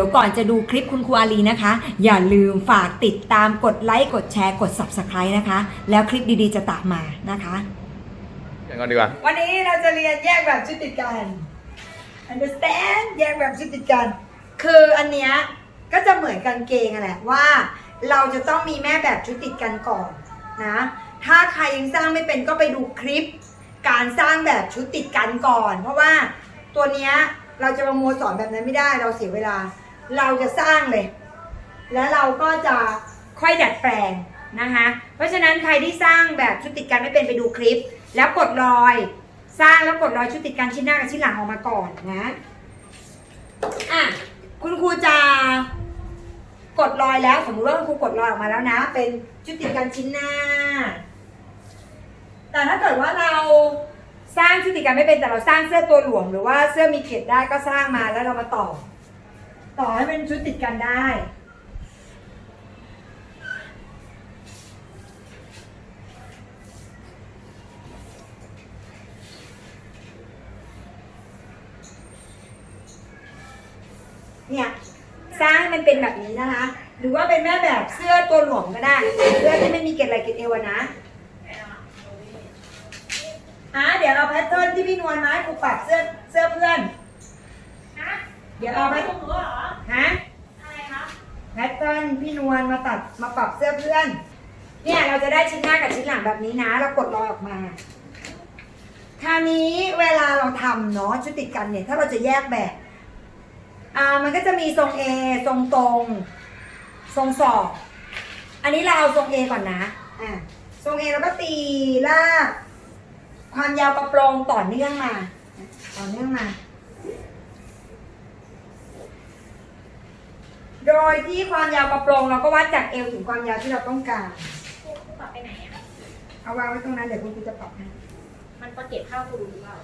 ดี๋ยวก่อนจะดูคลิปคุณครูอาลีนะคะ อย่าลืมฝากติดตามกดไลค์กดแชร์กด subscribe นะคะ แล้วคลิปดีๆจะตามมานะคะ อย่างก่อนดีกว่า วันนี้เราจะเรียนแยกแบบชุดติดกัน understand แยกแบบชุดติดกัน คืออันเนี้ยก็จะเหมือนกางเกงอะแหละว่า เราจะต้องมีแม่แบบชุดติดกันก่อนนะ ถ้าใครยังสร้างไม่เป็นก็ไปดูคลิป การสร้างแบบชุดติดกันก่อน เพราะว่าตัวเนี้ยเราจะมาโมวสอนแบบนั้นไม่ได้เราเสียเวลา เราจะสร้างเลย แล้วเราก็จะค่อยดัดแปลงนะคะ เพราะฉะนั้นใครที่สร้างแบบชุดติดกันไม่เป็นไปดูคลิป แล้วกดรอย สร้างแล้วกดรอยชุดติดกันชิ้นหน้ากับชิ้นหลังออกมาก่อนนะอะคุณครูจะกดรอยแล้ว สมมุติว่าคุณครูกดรอยออกมาแล้วนะ เป็นชุดติดกันชิ้นหน้า แต่ถ้าเกิดว่าเราสร้างชุดติดกันไม่เป็นแต่เราสร้างเสื้อตัวหลวม หรือว่าเสื้อมีเกล็ดได้ก็สร้างมาแล้วเรามาต่อ ต่อให้เป็นชุดติดกันได้ เนี่ยสร้างให้มันเป็นแบบนี้นะคะ หรือว่าเป็นแม่แบบเสื้อตัวหลวมก็ได้ เสื้อที่ไม่มีเกล็ดอะไรเกล็ดเอวนะอะเดี๋ยวเอาแพทเทิร์นที่พี่นวลมาให้ครูปรับเสื้อเสื้อเพื่อน เดี๋ยวเอาไปของหนูเหรอ ฮะอะไรคะแพทเทิร์นพี่นวลมาตัดมาปรับเสื้อเพื่อน เนี่ยเราจะได้ชิ้นหน้ากับชิ้นหลังแบบนี้นะ เรากดรอยออกมาคราวนี้เวลาเราทำเนาะชุดติดกันเนี่ย ถ้าเราจะแยกแบบอ่ามันก็จะมีทรง A ทรงตรง ทรงศอกอันนี้เราเอาทรง A ก่อนนะอ่าทรง A แล้วก็ตีลากความยาวกระโปรงต่อเนื่องมา ต่อเนื่องมา โดยที่ความยาวกระโปรงเราก็วัดจากเอวถึงความยาวที่เราต้องการ ปรับไปไหนอะเอาวางไว้ตรงนั้นเดี๋ยวคุณครูจะปรับให้ มันประเก็บเข้าตูหรือเปล่า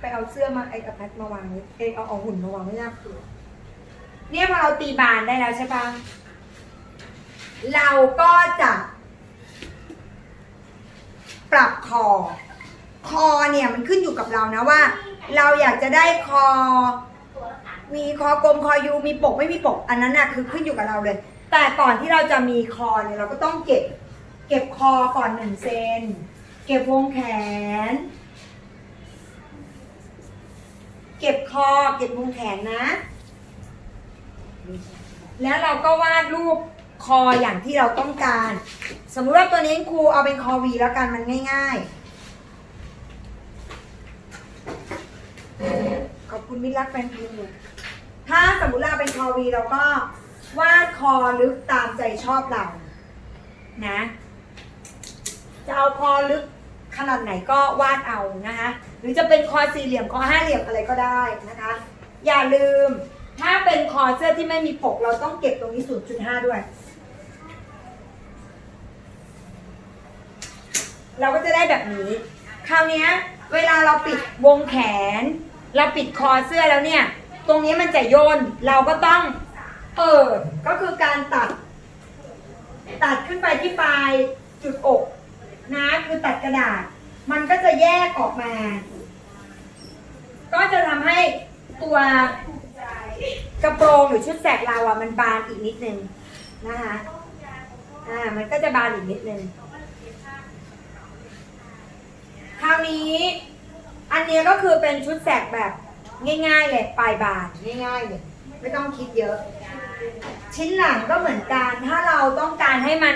ไปเอาเสื้อมาไอ้กับแพทมาวางไว้เอยเอาเอาหุ่นมาวางไว้หน้าครูเนี่ยพอเราตีบานได้แล้วใช่ปะเราก็จะ ปรับคอ คอเนี่ยมันขึ้นอยู่กับเรานะว่า เราอยากจะได้คอ มีคอกลมคอยูมีปกไม่มีปก อันนั้นน่ะคือขึ้นอยู่กับเราเลย แต่ก่อนที่เราจะมีคอเนี่ยเราก็ต้องเก็บ เก็บคอก่อนหนึ่งเซนเก็บวงแขน เก็บคอเก็บวงแขนนะ แล้วเราก็วาดรูปคออย่างที่เราต้องการ สมมุติว่าตัวนี้ครูเอาเป็นคอวีแล้วกันมันง่ายๆ ขอบคุณมิตรรักแฟนเพลงเลย ถ้าสมมุติเราเป็นคอวีเราก็วาดคอลึกตามใจชอบเรา นะ จะเอาคอลึกขนาดไหนก็วาดเอานะคะ หรือจะเป็นคอสี่เหลี่ยมคอห้าเหลี่ยมอะไรก็ได้นะคะ อย่าลืม ถ้าเป็นคอเสื้อที่ไม่มีปกเราต้องเก็บตรงนี้ 0.5 ด้วย เราก็จะได้แบบนี้ คราวนี้เวลาเราปิดวงแขน เราปิดคอเสื้อแล้วเนี่ย ตรงนี้มันจะโยนเราก็ต้องเปิดก็คือการตัด ตัดขึ้นไปที่ปลายจุดอกนะคือตัดกระดาษ มันก็จะแยกออกมา ก็จะทำให้ตัวกระโปรงหรือชุดแสกเราอะมันบานอีกนิดนึงนะคะอ่ามันก็จะบานอีกนิดนึงคราวนี้ อันนี้ก็คือเป็นชุดแสกแบบ ง่ายๆเลยปลายบานง่ายๆเลยไม่ต้องคิดเยอะ ชิ้นหลังก็เหมือนกัน ถ้าเราต้องการให้มัน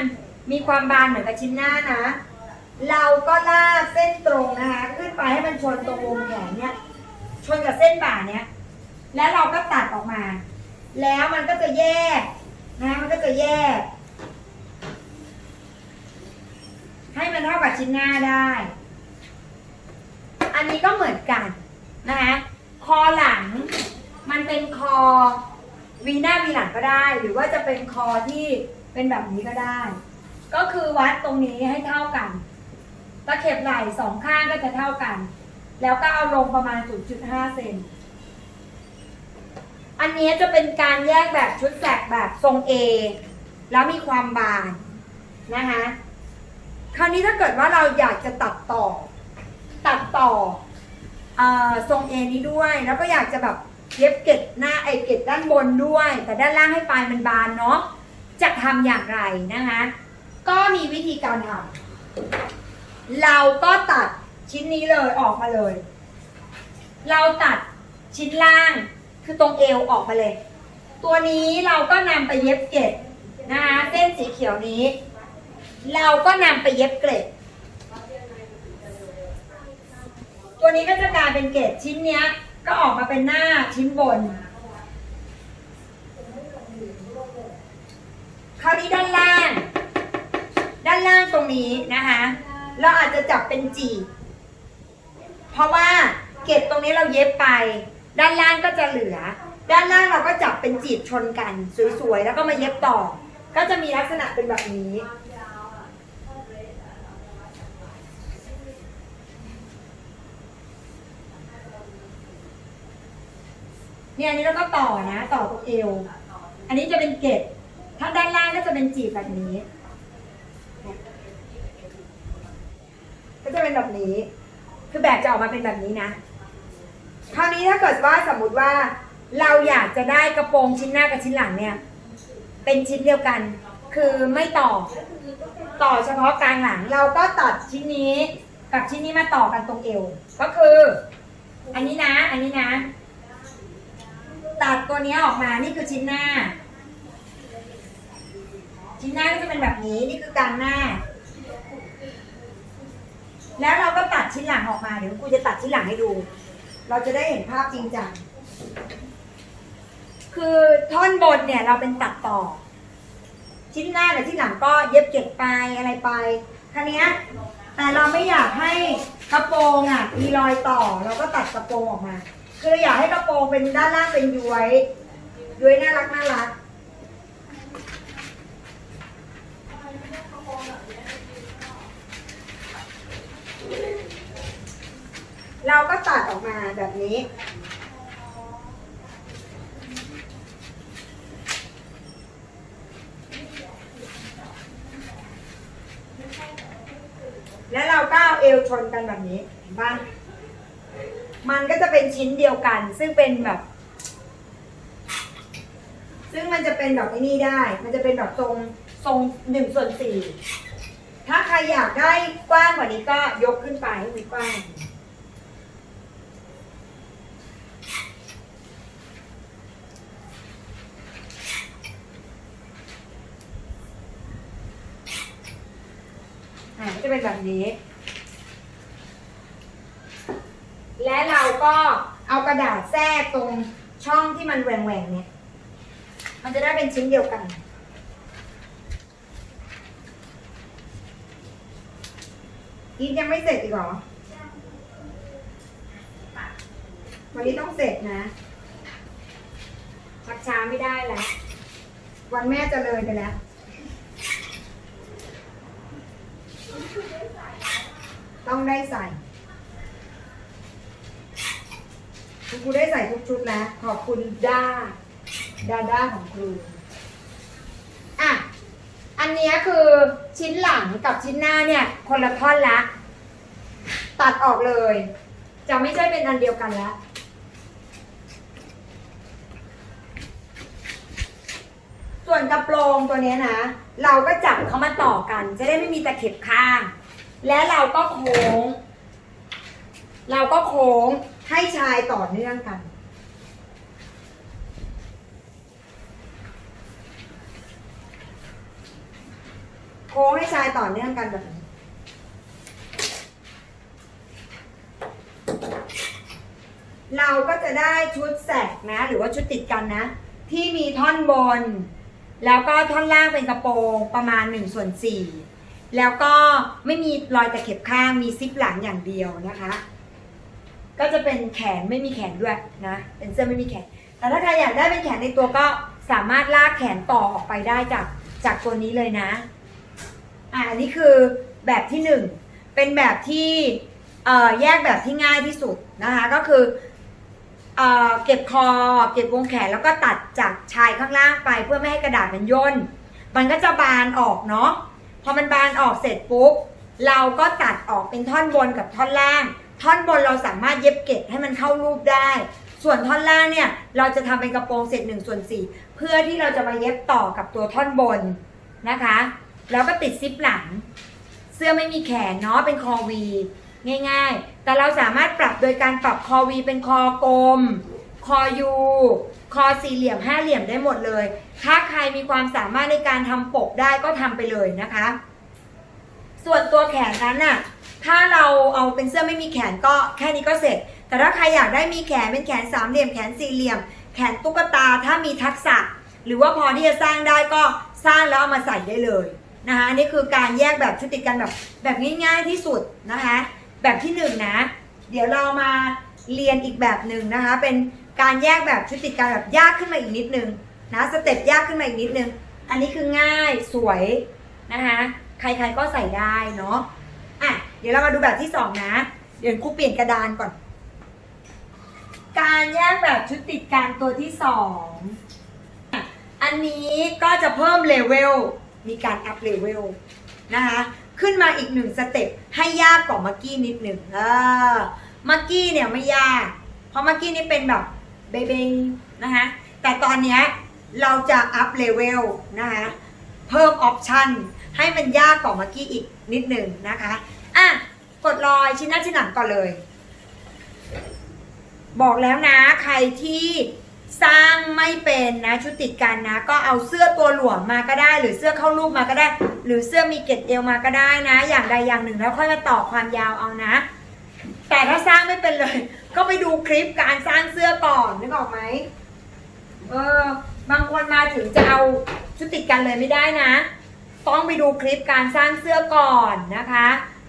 มีความบานเหมือนกับชิ้นหน้านะ เราก็ลากเส้นตรงนะคะ ขึ้นไปให้มันชนตรงวงแขนเนี่ย ชนกับเส้นบ่าเนี่ยแล้วเราก็ตัดออกมา แล้วมันก็จะแยกนะมันก็จะแยก ให้มันเท่ากับชิ้นหน้าได้ อันนี้ก็เหมือนกันนะคะ คอหลัง มันเป็นคอวีหน้าวีหลังก็ได้ หรือว่าจะเป็นคอที่เป็นแบบนี้ก็ได้ ก็คือวัดตรงนี้ให้เท่ากันตะเข็บไหล่สองข้างก็จะเท่ากัน แล้วก็เอาลงประมาณ 0.5 เซนอันนี้จะเป็นการแยกแบบชุดแสกแบบทรง A แล้วมีความบานนะคะ คราวนี้ถ้าเกิดว่าเราอยากจะตัดต่อ ตัดต่อเออ ทรง A นี้ด้วย แล้วก็อยากจะแบบเย็บเกล็ดหน้าไอเกล็ดด้านบนด้วย แต่ด้านล่างให้ปลายมันบานเนาะจะทำอย่างไรนะคะ ก็มีวิธีการทำเราก็ตัดชิ้นนี้เลยออกมาเลย เราตัดชิ้นล่างคือตรงเอวออกมาเลย ตัวนี้เราก็นำไปเย็บเกล็ดนะคะเส้นสีเขียวนี้ เราก็นำไปเย็บเกล็ด ตัวนี้ก็จะกลายเป็นเกล็ดชิ้นเนี้ย ก็ออกมาเป็นหน้าชิ้นบน คราวนี้ด้านล่าง ด้านล่างตรงนี้นะคะ เราอาจจะจับเป็นจีบเพราะว่าเกล็ดตรงนี้เราเย็บไป ด้านล่างก็จะเหลือ ด้านล่างเราก็จับเป็นจีบชนกัน สวยๆ แล้วก็มาเย็บต่อ ก็จะมีลักษณะเป็นแบบนี้ เนี่ยอันนี้เราก็ต่อนะ ต่อตรงเอว อันนี้จะเป็นเกล็ดถ้าด้านล่างก็จะเป็นจีบแบบนี้ ก็จะเป็นแบบนี้ คือแบบจะออกมาเป็นแบบนี้นะ คราวนี้ถ้าเกิดว่าสมมติว่าเราอยากจะได้กระโปรงชิ้นหน้ากับชิ้นหลังเนี่ย เป็นชิ้นเดียวกัน คือไม่ต่อ ต่อเฉพาะกลางหลัง เราก็ตัดชิ้นนี้กับชิ้นนี้มาต่อกันตรงเอว ก็คือ อันนี้นะ อันนี้นะ ตัดตัวนี้ออกมา นี่คือชิ้นหน้า ชิ้นหน้าก็จะเป็นแบบนี้ นี่คือกลางหน้า แล้วเราก็ตัดชิ้นหลังออกมา เดี๋ยวกูจะตัดชิ้นหลังให้ดู เราจะได้เห็นภาพจริงจัง คือท่อนบนเนี่ยเราเป็นตัดต่อ ชิ้นหน้ากับชิ้นหลังก็เย็บเก็บไปอะไรไปคันนี้แต่เราไม่อยากให้กระโปรงอะมีรอยต่อ เราก็ตัดกระโปรงออกมา คืออยากให้กระโปรงเป็นด้านล่างเป็นย้วยย้วยน่ารักน่ารักเราก็ตัดออกมาแบบนี้ แล้วเราก็เอาเอวชนกันแบบนี้เห็นปะ มันก็จะเป็นชิ้นเดียวกัน ซึ่งเป็นแบบ ซึ่งมันจะเป็นแบบนี่ได้ มันจะเป็นแบบทรงทรงหนึ่งส่วนสี่ถ้าใครอยากได้กว้างกว่านี้ก็ยกขึ้นไปให้มันกว้างจะเป็นแบบนี้ และเราก็เอากระดาษแทรกตรงช่องที่มันแหว่งๆเนี่ย มันจะได้เป็นชิ้นเดียวกันอีกยังไม่เสร็จอีกเหรอ วันนี้ต้องเสร็จนะชักช้าไม่ได้แล้ว วันแม่จะเลยไปแล้วต้องได้ใส่ คุณครูได้ใส่ทุกชุดแล้ว ขอบคุณด้าดาด้าของครู อะ อันนี้คือชิ้นหลังกับชิ้นหน้าเนี่ย คนละท่อนละ ตัดออกเลย จะไม่ใช่เป็นอันเดียวกันแล้วส่วนกระโปรงตัวนี้นะ เราก็จับเขามาต่อกัน จะได้ไม่มีตะเข็บข้าง และเราก็โค้ง เราก็โค้ง ให้ชายต่อเนื่องกัน โค้งให้ชายต่อเนื่องกันแบบนี้เราก็จะได้ชุดแสกนะ หรือว่าชุดติดกันนะ ที่มีท่อนบน แล้วก็ท่อนล่างเป็นกระโปรงประมาณ1ส่วน4แล้วก็ไม่มีรอยตะเข็บข้างมีซิปหลังอย่างเดียวนะคะ ก็จะเป็นแขนไม่มีแขนด้วยนะ เป็นเสื้อไม่มีแขน แต่ถ้าใครอยากได้เป็นแขนในตัวก็สามารถลากแขนต่อออกไปได้จากจากตัวนี้เลยนะ อ่าอันนี้คือแบบที่หนึ่งเป็นแบบที่เอ่อแยกแบบที่ง่ายที่สุดนะคะ ก็คือเอ่อเก็บคอเก็บวงแขนแล้วก็ตัดจากชายข้างล่างไปเพื่อไม่ให้กระดาษมันย่น มันก็จะบานออกเนาะ พอมันบานออกเสร็จปุ๊บ เราก็ตัดออกเป็นท่อนบนกับท่อนล่าง ท่อนบนเราสามารถเย็บเก็บให้มันเข้ารูปได้ ส่วนท่อนล่างเนี่ย เราจะทำเป็นกระโปรงเสร็จ1ส่วน4เพื่อที่เราจะมาเย็บต่อกับตัวท่อนบนนะคะ แล้วก็ติดซิปหลัง เสื้อไม่มีแขนเนาะเป็นคอวีง่าย ๆ แต่เราสามารถปรับโดยการปรับคอวีเป็นคอกลม คอยู คอสี่เหลี่ยมห้าเหลี่ยมได้หมดเลย ถ้าใครมีความสามารถในการทำปกได้ก็ทำไปเลยนะคะ ส่วนตัวแขนนั้นน่ะ ถ้าเราเอาเป็นเสื้อไม่มีแขนก็แค่นี้ก็เสร็จ แต่ถ้าใครอยากได้มีแขนเป็นแขนสามเหลี่ยมแขนสี่เหลี่ยม แขนตุ๊กตาถ้ามีทักษะ หรือว่าพอที่จะสร้างได้ก็สร้างแล้วเอามาใส่ได้เลยนะคะนนี่คือการแยกแบบชุดติดกันแบบแบบง่ายๆที่สุดนะคะ แบบที่หนึ่งนะ เดี๋ยวเรามาเรียนอีกแบบหนึ่งนะคะ เป็นการแยกแบบชุดติดกันแบบยากขึ้นมาอีกนิดนึงนะสเต็ปยากขึ้นมาอีกนิดนึง อันนี้คือง่ายสวยนะคะ ใครๆก็ใส่ได้เนาะ อะ เดี๋ยวเรามาดูแบบที่สองนะ เดี๋ยวครูเปลี่ยนกระดานก่อน การแยกแบบชุดติดกันตัวที่สอง อันนี้ก็จะเพิ่มเลเวล มีการอัพเลเวลนะคะ ขึ้นมาอีกหนึ่งสเต็ปให้ยากกว่าเมื่อกี้นิดหนึ่งเออเมื่อกี้เนี่ยไม่ยาก เพราะเมื่อกี้นี่เป็นแบบเบเบงนะคะ แต่ตอนเนี้ยเราจะอัพเลเวลนะคะ เพิ่มออปชันให้มันยากกว่าเมื่อกี้อีก นิดหนึ่งนะคะอะกดรอยชิ้นหน้าชิ้นหลังก่อนเลย บอกแล้วนะใครที่สร้างไม่เป็นนะชุดติดกันนะ ก็เอาเสื้อตัวหลวมมาก็ได้ หรือเสื้อเข้ารูปมาก็ได้ หรือเสื้อมีเกล็ดเอวมาก็ได้นะ อย่างใดอย่างหนึ่งแล้วค่อยมาต่อความยาวเอานะ แต่ถ้าสร้างไม่เป็นเลย ก็ไปดูคลิปการสร้างเสื้อก่อนนึกออกไหมเออบางคนมาถึงจะเอาชุดติดกันเลยไม่ได้นะ ต้องไปดูคลิปการสร้างเสื้อก่อนนะคะ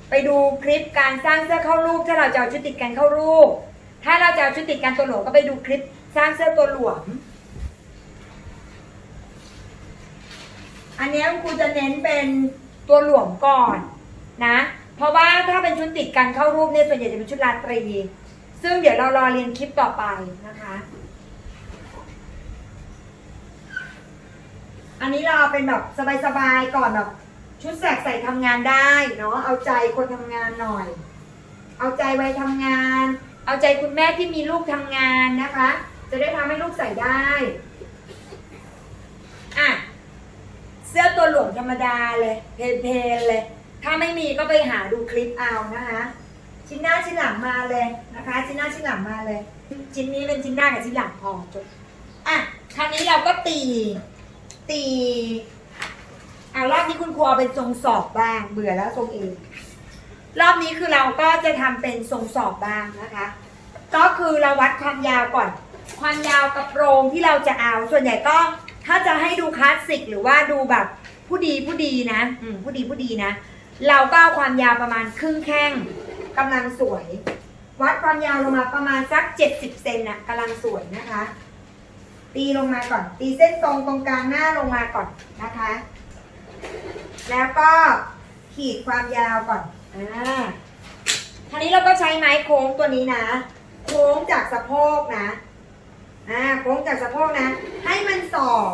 ไปดูคลิปการสร้างเสื้อเข้ารูปถ้าเราจะเอาชุดติดกันเข้ารูป ถ้าเราจะเอาชุดติดกันตัวหลวมก็ไปดูคลิปสร้างเสื้อตัวหลวม อันนี้ครูจะเน้นเป็นตัวหลวมก่อนนะ เพราะว่าถ้าเป็นชุดติดกันเข้ารูปเนี่ยส่วนใหญ่จะเป็นชุดราตรี ซึ่งเดี๋ยวเรารอเรียนคลิปต่อไปนะคะ อันนี้เราเอาเป็นแบบสบายๆก่อนแบบชุดแสกใส่ทำงานได้เนาะเอาใจคนทำงานหน่อย เอาใจไว้ทำงาน เอาใจคุณแม่ที่มีลูกทำงานนะคะ จะได้ทำให้ลูกใส่ได้อะเสื้อตัวหลวมธรรมดาเลยเพลนๆเลย ถ้าไม่มีก็ไปหาดูคลิปเอานะคะ ชิ้นหน้าชิ้นหลังมาเลยนะคะ ชิ้นหน้าชิ้นหลังมาเลย ชิ้นนี้เป็นชิ้นหน้ากับชิ้นหลังพอจบอะคราวนี้เราก็ตี ตีอะรอบนี้คุณครูเอาเป็นทรงสอบบ้าง เบื่อแล้วทรงเอง รอบนี้คือเราก็จะทำเป็นทรงสอบบ้างนะคะ ก็คือเราวัดความยาวก่อน ความยาวกระโปรงที่เราจะเอาส่วนใหญ่ก็ถ้าจะให้ดูคลาสสิกหรือว่าดูแบบผู้ดีผู้ดีนะอืมผู้ดีผู้ดีนะ เราก็เอาความยาวประมาณครึ่งแข้งกำลังสวย วัดความยาวลงมาประมาณสัก 70เซนน่ะกำลังสวยนะคะ ตีลงมาก่อน ตีเส้นตรงตรงกลางหน้าลงมาก่อนนะคะ แล้วก็ขีดความยาวก่อนอ่าคราวนี้เราก็ใช้ไม้โค้งตัวนี้นะ โค้งจากสะโพกนะอ่าโค้งจากสะโพกนะ ให้มันสอบ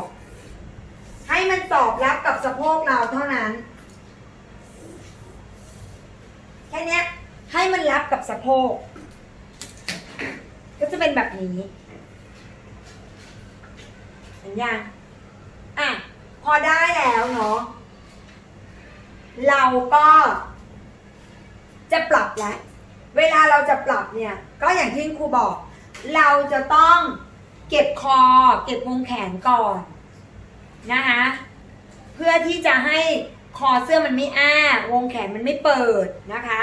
ให้มันสอบรับกับสะโพกเราเท่านั้น แค่นี้ให้มันรับกับสะโพก ก็จะเป็นแบบนี้ เห็นยังอะพอได้แล้วเนาะเราก็จะปรับแล้วเวลาเราจะปรับเนี่ย ก็อย่างที่ครูบอก เราจะต้องเก็บคอ เก็บวงแขนก่อนนะคะเพื่อที่จะให้คอเสื้อมันไม่อ้าวงแขนมันไม่เปิดนะคะ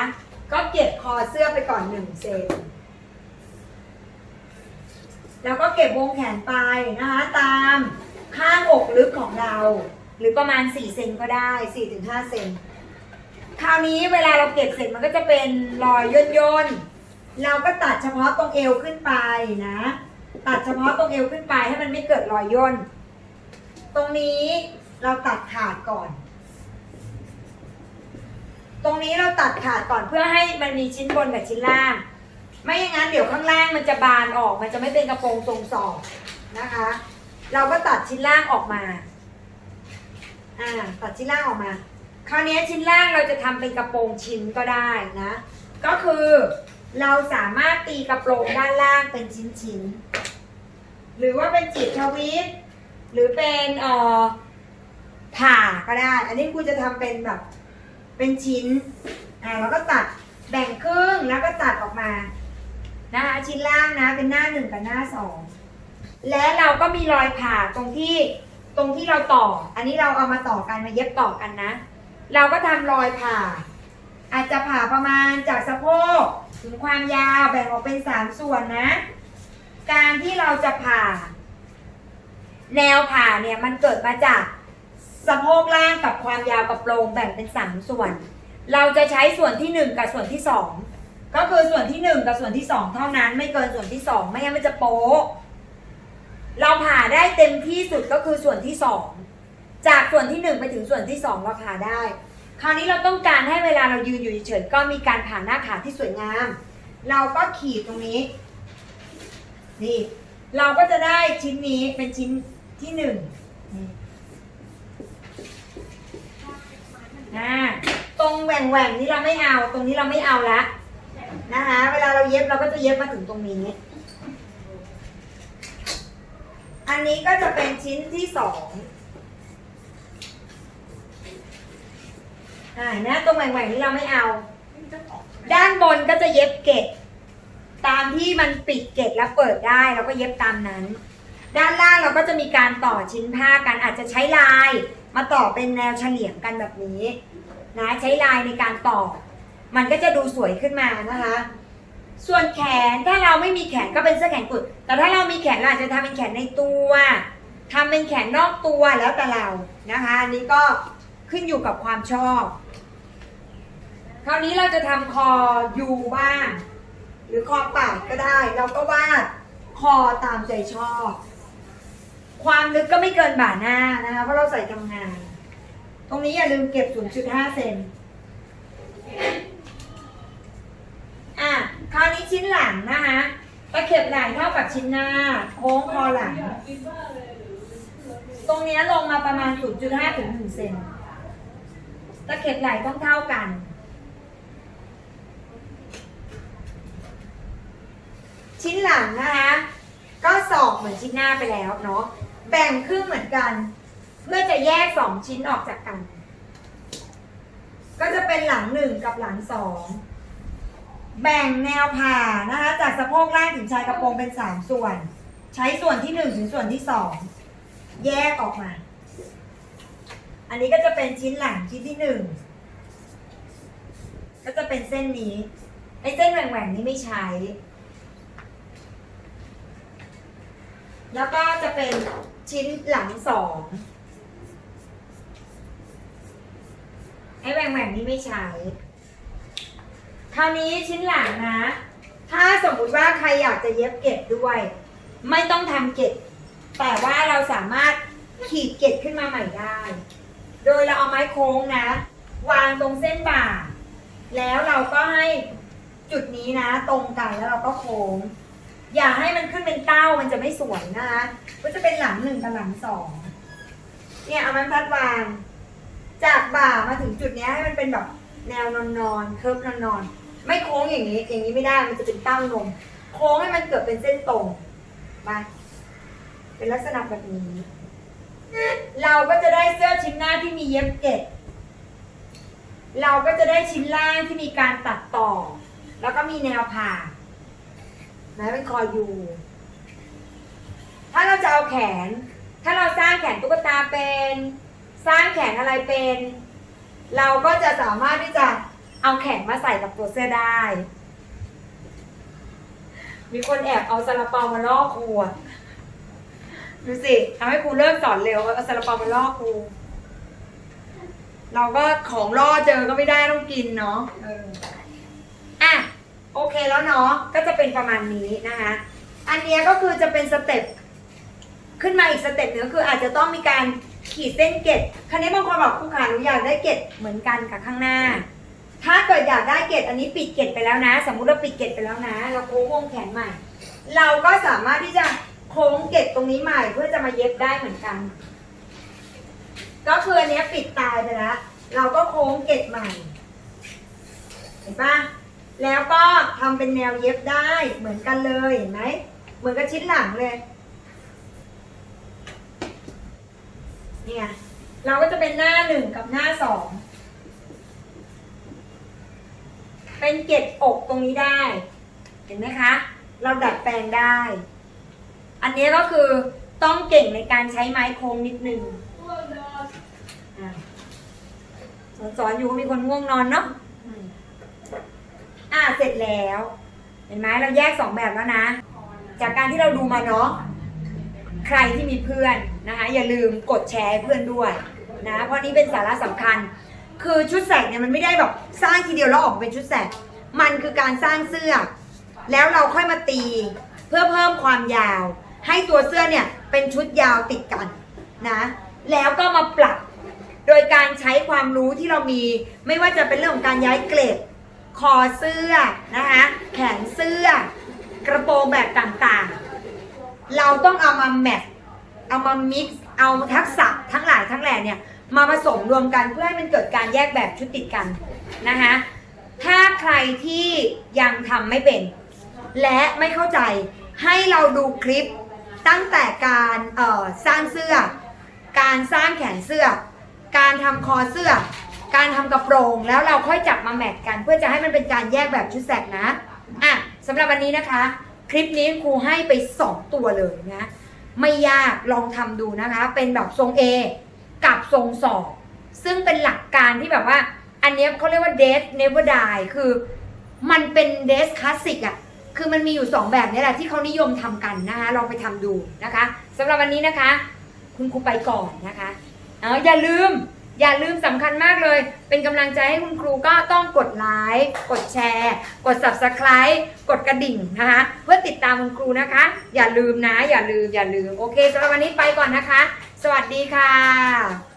ก็เก็บคอเสื้อไปก่อนหนึ่งเซน แล้วก็เก็บวงแขนไปนะคะตามข้างอกลึกของเรา หรือประมาณ 4 เซนก็ได้ 4-5 เซนคราวนี้เวลาเราเก็บเสร็จมันก็จะเป็นรอยย่นย่นเราก็ตัดเฉพาะตรงเอวขึ้นไปนะ ตัดเฉพาะตรงเอวขึ้นไปให้มันไม่เกิดรอยย่น ตรงนี้เราตัดขาดก่อน ตรงนี้เราตัดขาดก่อนเพื่อให้มันมีชิ้นบนกับชิ้นล่าง ไม่อย่างนั้นเดี๋ยวข้างล่างมันจะบานออก มันจะไม่เป็นกระโปรงทรงศอกนะคะ เราก็ตัดชิ้นล่างออกมา อ่า ตัดชิ้นล่างออกมา คราวนี้ชิ้นล่างเราจะทำเป็นกระโปรงชิ้นก็ได้นะ ก็คือเราสามารถตีกระโปรงด้านล่างเป็นชิ้นชิ้น หรือว่าเป็นจีบทวิตหรือเป็นเอ่อผ่าก็ได้ อันนี้ครูจะทำเป็นแบบเป็นชิ้น อ่าแล้วก็ตัดแบ่งครึ่งแล้วก็ตัดออกมา นะคะชิ้นล่างนะเป็นหน้าหนึ่งกับหน้าสองและเราก็มีรอยผ่าตรงที่ตรงที่เราต่อ อันนี้เราเอามาต่อกันมาเย็บต่อกันนะ เราก็ทำรอยผ่า อาจจะผ่าประมาณจากสะโพกถึงความยาวแบ่งออกเป็นสามส่วนนะ การที่เราจะผ่า แนวผ่าเนี่ยมันเกิดมาจากสะโพกล่างกับความยาวกับโปรงแบ่งเป็นสามส่วน เราจะใช้ส่วนที่หนึ่งกับส่วนที่สอง ก็คือส่วนที่หนึ่งกับส่วนที่สองเท่านั้นไม่เกินส่วนที่สองไม่งั้นมันจะโป๊ะเราผ่าได้เต็มที่สุดก็คือส่วนที่สองจากส่วนที่หนึ่งไปถึงส่วนที่สองเราผ่าได้ คราวนี้เราต้องการให้เวลาเรายืนอยู่เฉยๆก็มีการผ่าหน้าขาที่สวยงาม เราก็ขีดตรงนี้นี่เราก็จะได้ชิ้นนี้เป็นชิ้นที่หนึ่งนี่าตรงแหว่งแหว่งๆนี้เราไม่เอา ตรงนี้เราไม่เอาละ นะคะเวลาเราเย็บเราก็จะเย็บมาถึงตรงนี้ อันนี้ก็จะเป็นชิ้นที่สองอ่านะตรงแหว่งๆนี้เราไม่เอา ด้านบนก็จะเย็บเกล็ดตามที่มันปิดเกล็ดแล้วเปิดได้เราก็เย็บตามนั้น ด้านล่างเราก็จะมีการต่อชิ้นผ้ากันอาจจะใช้ลาย มาต่อเป็นแนวเฉลียงกันแบบนี้ นะใช้ลายในการต่อ มันก็จะดูสวยขึ้นมานะคะ ส่วนแขนถ้าเราไม่มีแขนก็เป็นเสื้อแขนกุด แต่ถ้าเรามีแขนเราอาจจะทำเป็นแขนในตัวทำเป็นแขนนอกตัวแล้วแต่เรานะคะอันนี้ก็ขึ้นอยู่กับความชอบ คราวนี้เราจะทำคอยูบ้าง หรือคอปาดก็ได้ เราก็วาดคอตามใจชอบ ความลึกก็ไม่เกินบ่าหน้านะคะเพราะเราใส่ทำงาน ตรงนี้อย่าลืมเก็บ 0.5 เซน อะคราวนี้ชิ้นหลังนะคะตะเข็บไหล่เท่ากับชิ้นหน้า โค้งคอหลัง ตรงนี้ลงมาประมาณ 0.5ถึง1เซนตะเข็บไหล่ต้องเท่ากัน ชิ้นหลังนะคะ ก็สอกเหมือนชิ้นหน้าไปแล้วเนาะแบ่งครึ่งเหมือนกัน เพื่อจะแยกสองชิ้นออกจากกัน ก็จะเป็นหลังหนึ่งกับหลังสอง แบ่งแนวผ่านะคะ จากสะโพกล่างถึงชายกระโปรงเป็นสามส่วน ใช้ส่วนที่หนึ่งถึงส่วนที่สองแยกออกมา อันนี้ก็จะเป็นชิ้นหลังชิ้นที่หนึ่งก็จะเป็นเส้นนี้ไอ้เส้นแหว่งๆนี้ไม่ใช้ แล้วก็จะเป็นชิ้นหลังสองไอ้แหว่งๆนี้ไม่ใช้ ราวนี้ชิ้นหลังนะ ถ้าสมมุติว่าใครอยากจะเย็บเกล็ดด้วย ไม่ต้องทำเกล็ดแต่ว่าเราสามารถขีดเกล็ดขึ้นมาใหม่ได้ โดยเราเอาไม้โค้งนะ วางตรงเส้นบ่า แล้วเราก็ให้จุดนี้นะ ตรงกันแล้วเราก็โค้ง อย่าให้มันขึ้นเป็นเต้ามันจะไม่สวยนะคะก็จะเป็นหลังหนึ่งกับหลังสองเนี่ยเอามันพัดวาง จากบ่ามาถึงจุดเนี้ยให้มันเป็นแบบแนวนอนๆเคิร์ฟนอนนอนๆ ไม่โค้งอย่างนี้ อย่างนี้ไม่ได้ มันจะเป็นเต้านม โค้งให้มันเกิดเป็นเส้นตรง มา เป็นลักษณะแบบนี้ เราก็จะได้เสื้อชิ้นหน้าที่มีเย็บเกล็ดเราก็จะได้ชิ้นล่างที่มีการตัดต่อ แล้วก็มีแนวผ่านะเป็นคอยู ถ้าเราจะเอาแขน ถ้าเราสร้างแขนตุ๊กตาเป็น สร้างแขนอะไรเป็น เราก็จะสามารถที่จะ เอาแขนมาใส่กับตัวเสื้อได้ มีคนแอบเอาซาลาเปามาล่อครูอะดูสิทำให้ครูเลิกสอนเร็วเอาซาลาเปามาล่อครูเราก็ของล่อเจอก็ไม่ได้ต้องกินเนาะอะโอเคแล้วเนาะก็จะเป็นประมาณนี้นะคะ อันเนี้ยก็คือจะเป็นสเต็ปขึ้นมาอีกสเต็ปหนึ่งก็คืออาจจะต้องมีการขีดเส้นเกล็ดคราวนี้บางคนบอกครูขาหนูอยากได้เกล็ดเหมือนกันกับข้างหน้า ถ้าเกิดอยากได้เกตอันนี้ปิดเกตไปแล้วนะ สมมุติเราปิดเกตไปแล้วนะ เราโค้งวงแขนใหม่ เราก็สามารถที่จะโค้งเกตตรงนี้ใหม่เพื่อจะมาเย็บได้เหมือนกัน ก็คืออันนี้ปิดตายไปแล้ว เราก็โค้งเกตใหม่ เห็นปะแล้วก็ทำเป็นแนวเย็บได้เหมือนกันเลยเห็นไหมเหมือนกับชิ้นหลังเลยเนี่ยเราก็จะเป็นหน้าหนึ่งกับหน้าสอง เป็นเกล็ดอกตรงนี้ได้ เห็นไหมคะ เราดัดแปลงได้ อันนี้ก็คือต้องเก่งในการใช้ไม้โค้งนิดนึงอะสอนอยู่ก็มีคนง่วงนอนเนาะอืมอะเสร็จแล้ว เห็นไหมเราแยกสองแบบแล้วนะ จากการที่เราดูมาเนาะใครที่มีเพื่อนนะคะอย่าลืมกดแชร์เพื่อนด้วยนะเพราะนี่เป็นสาระสำคัญ คือชุดแสกเนี่ยมันไม่ได้แบบสร้างทีเดียวแล้วออกมาเป็นชุดแสกมันคือการสร้างเสื้อ แล้วเราค่อยมาตี เพื่อเพิ่มความยาว ให้ตัวเสื้อเนี่ยเป็นชุดยาวติดกันนะ แล้วก็มาปรับโดยการใช้ความรู้ที่เรามี ไม่ว่าจะเป็นเรื่องของการย้ายเกรดคอเสื้อนะคะแขนเสื้อ กระโปรงแบบต่างๆ เราต้องเอามาแมทเอามามิกซ์เอาทักษะทั้งหลายทั้งแหล่เนี่ย มาผสมรวมกันเพื่อให้มันเกิดการแยกแบบชุดติดกันนะคะถ้าใครที่ยังทำไม่เป็น และไม่เข้าใจให้เราดูคลิปตั้งแต่การสร้างเสื้อ การสร้างแขนเสื้อ การทำคอเสื้อ การทำกระโปรงแล้วเราค่อยจับมาแมทกัน เพื่อจะให้มันเป็นการแยกแบบชุดแสกนะอะสำหรับวันนี้นะคะ คลิปนี้ครูให้ไป 2 ตัวเลยนะ ไม่ยากลองทำดูนะคะ เป็นแบบทรง A กับทรงสอบ ซึ่งเป็นหลักการที่แบบว่า อันนี้เขาเรียกว่า death never die คือมันเป็น death classic อะคือมันมีอยู่ 2 แบบนี้แหละที่เขานิยมทำกันนะคะ ลองไปทำดูนะคะสำหรับวันนี้นะคะ คุณครูไปก่อนนะคะเอออย่าลืมอย่าลืมสำคัญมากเลย เป็นกำลังใจให้คุณครูก็ต้องกดไลค์ กดแชร์ กด subscribe กดกระดิ่งนะคะ เพื่อติดตามคุณครูนะคะ อย่าลืมนะ อย่าลืม อย่าลืม โอเคสำหรับวันนี้ไปก่อนนะคะ สวัสดีค่ะ